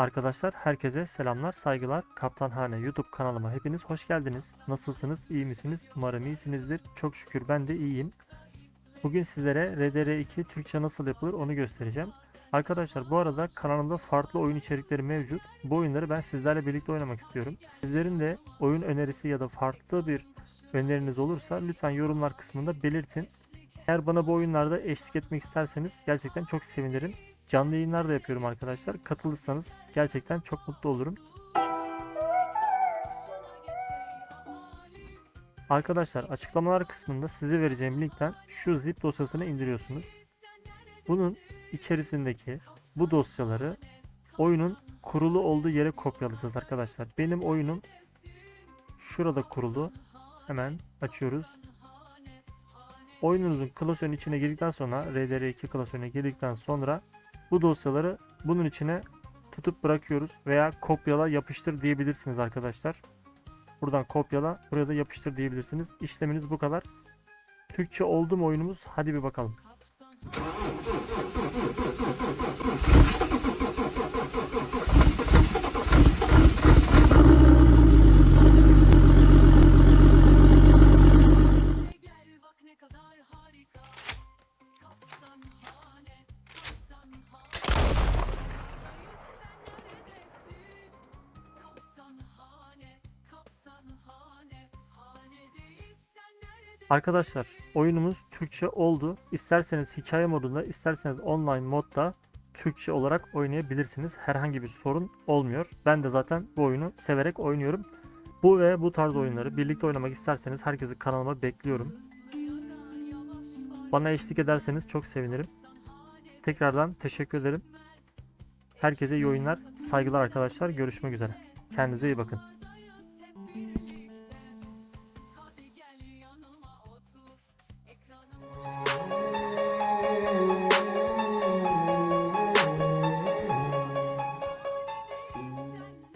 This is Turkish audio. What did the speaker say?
Arkadaşlar herkese selamlar, saygılar. Kaptanhane YouTube kanalıma hepiniz hoş geldiniz. Nasılsınız, iyi misiniz? Umarım iyisinizdir. Çok şükür ben de iyiyim. Bugün sizlere RDR2 Türkçe nasıl yapılır onu göstereceğim. Arkadaşlar bu arada kanalımda farklı oyun içerikleri mevcut. Bu oyunları ben sizlerle birlikte oynamak istiyorum. Sizlerin de oyun önerisi ya da farklı bir öneriniz olursa lütfen yorumlar kısmında belirtin. Eğer bana bu oyunlarda eşlik etmek isterseniz gerçekten çok sevinirim. Canlı yayınlar da yapıyorum arkadaşlar. Katılırsanız gerçekten çok mutlu olurum. Arkadaşlar açıklamalar kısmında size vereceğim linkten şu zip dosyasını indiriyorsunuz. Bunun içerisindeki bu dosyaları oyunun kurulu olduğu yere kopyalıyorsunuz arkadaşlar. Benim oyunum şurada kurulu. Hemen açıyoruz. Oyununuzun klasörün içine girdikten sonra RDR2 klasörüne girdikten sonra bu dosyaları bunun içine tutup bırakıyoruz veya kopyala yapıştır diyebilirsiniz arkadaşlar. Buradan kopyala buraya da yapıştır diyebilirsiniz. İşleminiz bu kadar. Türkçe oldu mu oyunumuz? Hadi bir bakalım. Arkadaşlar oyunumuz Türkçe oldu. İsterseniz hikaye modunda isterseniz online modda Türkçe olarak oynayabilirsiniz. Herhangi bir sorun olmuyor. Ben de zaten bu oyunu severek oynuyorum. Bu ve bu tarz oyunları birlikte oynamak isterseniz herkesi kanalıma bekliyorum. Bana eşlik ederseniz çok sevinirim. Tekrardan teşekkür ederim. Herkese iyi oyunlar. Saygılar arkadaşlar. Görüşmek üzere. Kendinize iyi bakın.